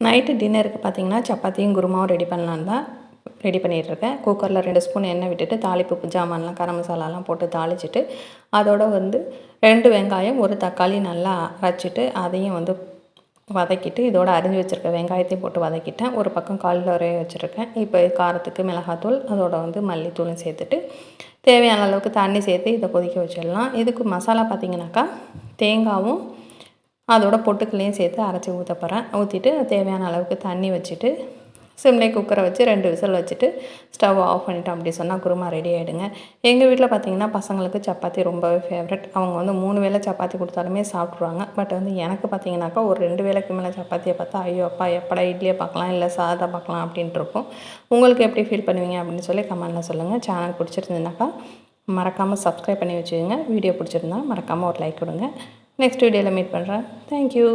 Night டின்னருக்கு பார்த்தீங்கன்னா சப்பாத்தியும் குருமாவும் ready பண்ணலான்னு தான் ரெடி பண்ணிகிட்ருக்கேன் குக்கரில் ரெண்டு ஸ்பூன் எண்ணெய் விட்டுட்டு தாளிப்பு ஜாமான்லாம் கரம் மசாலாலாம் போட்டு தாளிச்சிட்டு அதோட வந்து ரெண்டு வெங்காயம் ஒரு தக்காளி நல்லா அரைச்சிட்டு அதையும் வந்து வதக்கிட்டு இதோட அரிஞ்சு வச்சுருக்க வெங்காயத்தையும் போட்டு வதக்கிட்டேன். ஒரு பக்கம் காலிஃப்ளவரே வச்சுருக்கேன். இப்போ காரத்துக்கு மிளகாத்தூள் அதோட வந்து மல்லித்தூளும் சேர்த்துட்டு தேவையான அளவுக்கு தண்ணி சேர்த்து இதை கொதிக்க வச்சிடலாம். இதுக்கு மசாலா பார்த்திங்கனாக்கா தேங்காவும் அதோட பொட்டுக்கள்லையும் சேர்த்து அரைச்சி ஊற்ற போகிறேன் ஊற்றிட்டு தேவையான அளவுக்கு தண்ணி வச்சுட்டு சிம்லே குக்கரை வச்சு ரெண்டு விசில் வச்சுட்டு ஸ்டவ் ஆஃப் பண்ணிட்டோம் அப்படி சொன்னால் குருமா ரெடி ஆகிடுங்க எங்கள் வீட்டில் பார்த்திங்கன்னா பசங்களுக்கு சப்பாத்தி ரொம்பவே ஃபேவரட் அவங்க வந்து மூணு வேளை சப்பாத்தி கொடுத்தாலுமே சாப்பிட்ருவாங்க பட் வந்து எனக்கு பார்த்திங்கனாக்கா ஒரு ரெண்டு வேளைக்கு மேலே சப்பாத்தியை பார்த்தா ஐயோ அப்பா எப்படா இட்லியை பார்க்கலாம் இல்லை சாதம் பார்க்கலாம் அப்படின்ட்டு இருக்கும். உங்களுக்கு எப்படி ஃபீல் பண்ணுவீங்க அப்படின்னு சொல்லி கமெண்ட்டில் சொல்லுங்கள் சேனல் பிடிச்சிருந்ததுனாக்கா மறக்காமல் சப்ஸ்கிரைப் பண்ணி வச்சுக்கோங்க. வீடியோ பிடிச்சிருந்தா மறக்காமல் ஒரு லைக் கொடுங்க. நெக்ஸ்ட் வீடியோவில் மீட் பண்ணுறேன் தேங்க்யூ